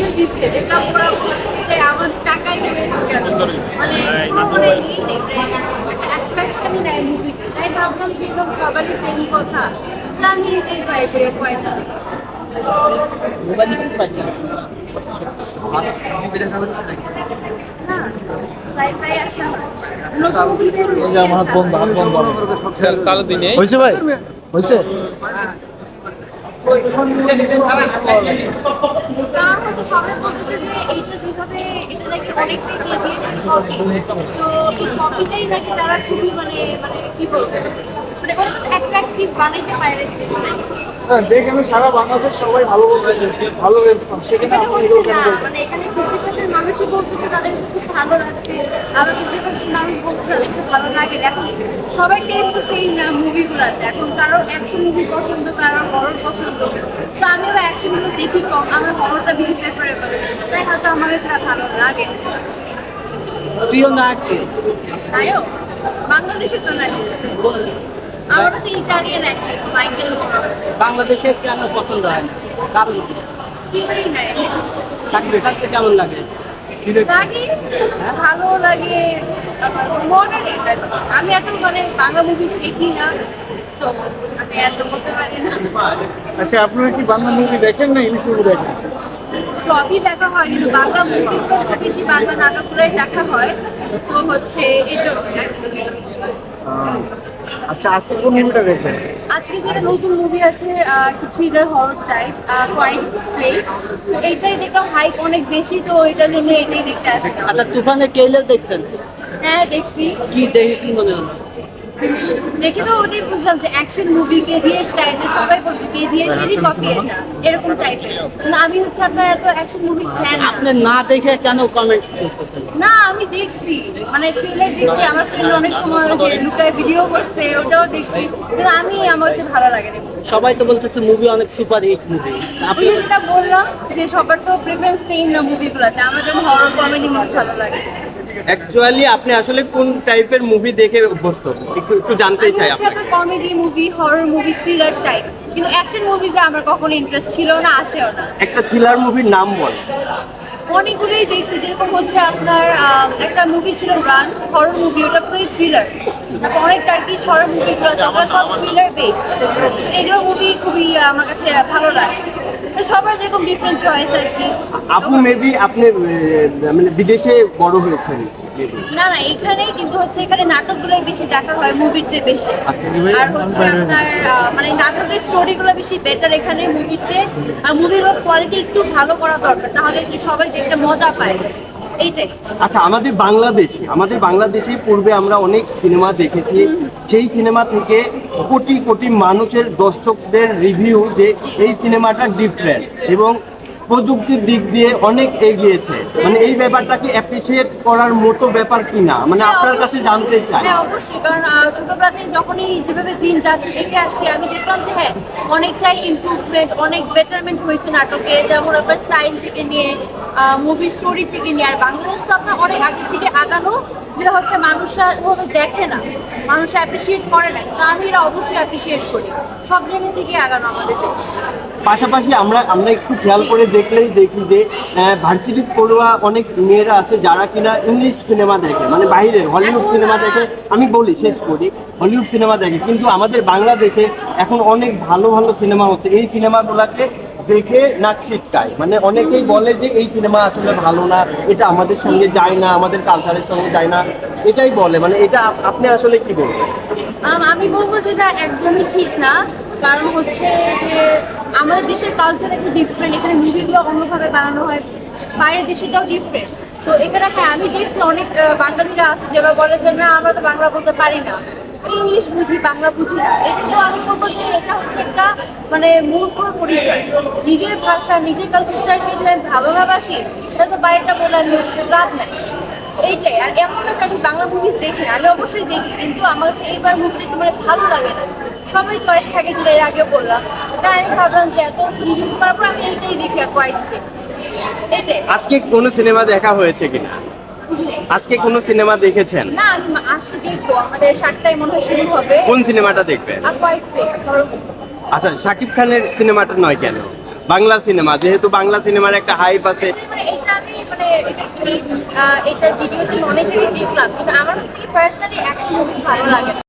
Video দিচ্ছে দেখলাম ওরা বলছে যে আমাদের টাকাই ওয়েস্ট কেন? মানে মানে একটা অ্যাট্রাকশনই নেয় মুভিতে তাই ভাবলাম যে এরকম সবারই সেম কথা। আমি এটাই ট্রাই করি কয়েক মোবাইল কি দিনে হয়েছে ভাই? হয়েছে। কারণ সবাই বলতেছে যে এইটা যেভাবে, এটা নাকি অনেকটাই কেজি সো এই কপিটাই নাকি তারা খুবই মানে মানে কি বলব? বানাইতে পারে জিনিসটা। হ্যাঁ, যেখানে সারা বাংলাদেশ সবাই ভালো বলতেছে ভালো রেসপন্স সেখানে এখানে আপনি এরকম কেন বলবেন? মানে এখানে মানুষই বলতেছে তাদের খুব ভালো লাগছে আবার মানুষ বলছে তাদের ভালো লাগে না। এখন সবার টেস্ট তো সেম না মুভিগুলোতে এখন কারও অ্যাকশন মুভি পছন্দ কারও হরর পছন্দ। তো আমিও অ্যাকশনগুলো দেখি কম আমার হররটা বেশি প্রেফারেবল তাই হয়তো আমার কাছে ভালো লাগে প্রিয় নায়ককে? তাইও বাংলাদেশে তো নাই আমার কাছে ইটালিয়ান অ্যাক্ট্রেস মাইকেল বাংলাদেশে কেন পছন্দ হয় না? কারণ কি? কেউই নাই। চাকরি খাতে কেমন লাগে? লাগে ভালো লাগে মডার্ন আমি এত মানে বাংলা মুভিজ দেখি না আমি এত বলতে পারি না। আচ্ছা আপনারা কি বাংলা মুভি দেখেন না ইংলিশ মুভি দেখেন? সবই দেখা হয় কিন্তু বাংলা মুভি হচ্ছে বেশি বাংলা নাটকগুলোই দেখা হয় তো হচ্ছে এই কি। আচ্ছা আজকে কোন মুভিটা দেখবেন? আজকে যেটা নতুন মুভি আসে একটু thriller horror type quiet place তো এইটাই দেখলাম হাইপ অনেক বেশি তো এটার জন্য এটাই দেখতে আসলাম। আচ্ছা তুফানে কেলে দেখছেন? হ্যাঁ দেখছি। কি দেখে কি মনে হলো? দেখে তো ওটাই বুঝলাম যে অ্যাকশন মুভি কেজিএফ টাইপের সবাই বলছে কেজিএফ এরই কপি এটা এরকম টাইপের কিন্তু আমি হচ্ছে আপনার এত অ্যাকশন মুভির ফ্যান আপনি না দেখে কেন কমেন্টস করতেছেন? না আমি দেখছি। মানে ট্রেলার দেখছি আমার ফ্রেন্ড অনেক সময় যে লুকায় ভিডিও করছে ওটাও দেখছি। কিন্তু আমি আমার কাছে ভালো লাগে না। সবাই তো বলতেছে মুভি অনেক সুপার হিট মুভি আপনি যেটা বললাম যে সবার তো প্রেফারেন্স সেম না মুভিগুলোতে আমার যেমন হরর কমেডি মুভি ভালো লাগে। অ্যাকচুয়ালি আপনি আসলে কোন টাইপের মুভি দেখে অভ্যস্ত? একটু জানতেই চাই আপনার comedy movie horror movie thriller type কিন্তু অ্যাকশন মুভিজে আমার কখনো ইন্টারেস্ট ছিল না আসেও না। একটা থ্রিলার মুভির নাম বল। অনেকগুলোই দেখছি যেরকম হচ্ছে আপনার একটা মুভি ছিল রান হরর মুভি ওটা পুরোই থ্রিলার তারপর অনেক টার্কিশ হরর মুভিগুলো আছে ওগুলো সব থ্রিলার বেস এগুলো মুভি খুবই আমার কাছে ভালো লাগে। সবার যেরকম ডিফারেন্ট চয়েস আর কি। আপু মেবি আপনি মানে বিদেশে বড় হয়েছেন। না না এখানে কিন্তু হচ্ছে এখানে নাটকগুলোই বেশি দেখা হয় মুভির চেয়ে বেশি। আচ্ছা, আর হচ্ছে আপনার মানে নাটকের স্টোরিগুলো বেশি বেটার এখানে মুভির চেয়ে। আর মুভির কোয়ালিটি একটু ভালো করা দরকার তাহলে কি সবাই দেখতে মজা পায়। আচ্ছা আমাদের বাংলাদেশে আমাদের বাংলাদেশে পূর্বে আমরা অনেক সিনেমা দেখেছি। সেই সিনেমা থেকে কোটি কোটি মানুষের দর্শকদের রিভিউ যে এই সিনেমাটা ডিফারেন্ট এবং প্রযুক্তির দিক দিয়ে অনেক এগিয়েছে। মানে এই ব্যাপারটাকে অ্যাপ্রিসিয়েট করার মতো ব্যাপার কি না? মানে আপনার কাছে জানতে চাই। হ্যাঁ অবশ্যই। কারণ ছোটবেলাতে যখনই যেভাবে দিন যাচ্ছে দেখে আসছি আমি দেখলাম যে হ্যাঁ অনেকটাই ইমপ্রুভমেন্ট অনেক বেটারমেন্ট হয়েছে নাটকে। যেমন আপনার স্টাইল থেকে নিয়ে মুভি স্টোরি থেকে নিয়ে আর বাংলাদেশ তো আপনার অনেক আগে থেকে আগানো যেটা হচ্ছে মানুষরা ওভাবে দেখে না মানুষ অ্যাপ্রিসিয়েট করে না। কিন্তু আমি এটা অবশ্যই অ্যাপ্রিসিয়েট করি। সব জায়গা থেকে আগানো আমাদের দেশ। পাশাপাশি আমরা আমরা একটু খেয়াল করে দেখলেই দেখি যে ভার্সিটি পড়ুয়া অনেক মেয়েরা আছে যারা কিনা ইংলিশ সিনেমা দেখে মানে বাইরের হলিউড সিনেমা দেখে, আমি বলি, শেষ করি, হলিউড সিনেমা দেখে। কিন্তু আমাদের বাংলাদেশে এখন অনেক ভালো ভালো সিনেমা হচ্ছে। এই সিনেমাগুলোকে দেখে নাক ছিটকায়। মানে অনেকেই বলে যে, এই সিনেমা আসলে ভালো না, এটা আমাদের সঙ্গে যায় না, আমাদের কালচারের সঙ্গে যায় না। এটাই বলে। মানে এটা আপনি আসলে কি বলবেন? আমি বলব যে এটা একদমই ঠিক না। কারণ হচ্ছে যে আমাদের দেশের কালচার একটু ডিফারেন্ট এখানে মুভিগুলো অন্যভাবে বানানো হয়, বাইরের দেশেটাও ডিফারেন্ট তো এখানে হ্যাঁ আমি দেখছি অনেক বাঙালিরা আছে যারা বলে যে, না, আমরা তো বাংলা বলতে পারি না। ইংলিশ বুঝি, বাংলা বুঝি। না এটা তো আমি বলব যে এটা হচ্ছে একটা মানে মূর্খ পরিচয়। নিজের ভাষা, নিজের কালচারকে যদি আমি ভালো না বাসি তাহলে তো বাইরেটা বলে আমি লাভ নাই। এইটাই, আর এমন আছে আমি বাংলা মুভিজ দেখি না, আমি অবশ্যই দেখি, কিন্তু আমার এইবার মুভিটা একটু মানে ভালো লাগে না। সবারই চয়েস থাকে যেটা এর আগে বললাম। তাই আমি ভাবলাম যে এত রিভিউজ করার পর আমি এইটাই দেখি কোয়াইট এইটাই আজকে কোনো সিনেমা দেখা হয়েছে কিনা? আজকে কোন সিনেমা দেখেছেন? না আসছি দেখব। আমাদের সাতটায় মনে হয় শুরু হবে। কোন সিনেমাটা দেখবেন? আচ্ছা শাকিব খানের সিনেমাটা নয় কেন? বাংলা সিনেমা যেহেতু বাংলা সিনেমার একটা হাইপ আছে। মানে এটা আমি মানে এটার ক্লিপস এটার ভিডিওস মনিটরিং দেখলাম। কিন্তু আমার হচ্ছে পার্সোনালি অ্যাকশন মুভিজ ভালো লাগে না।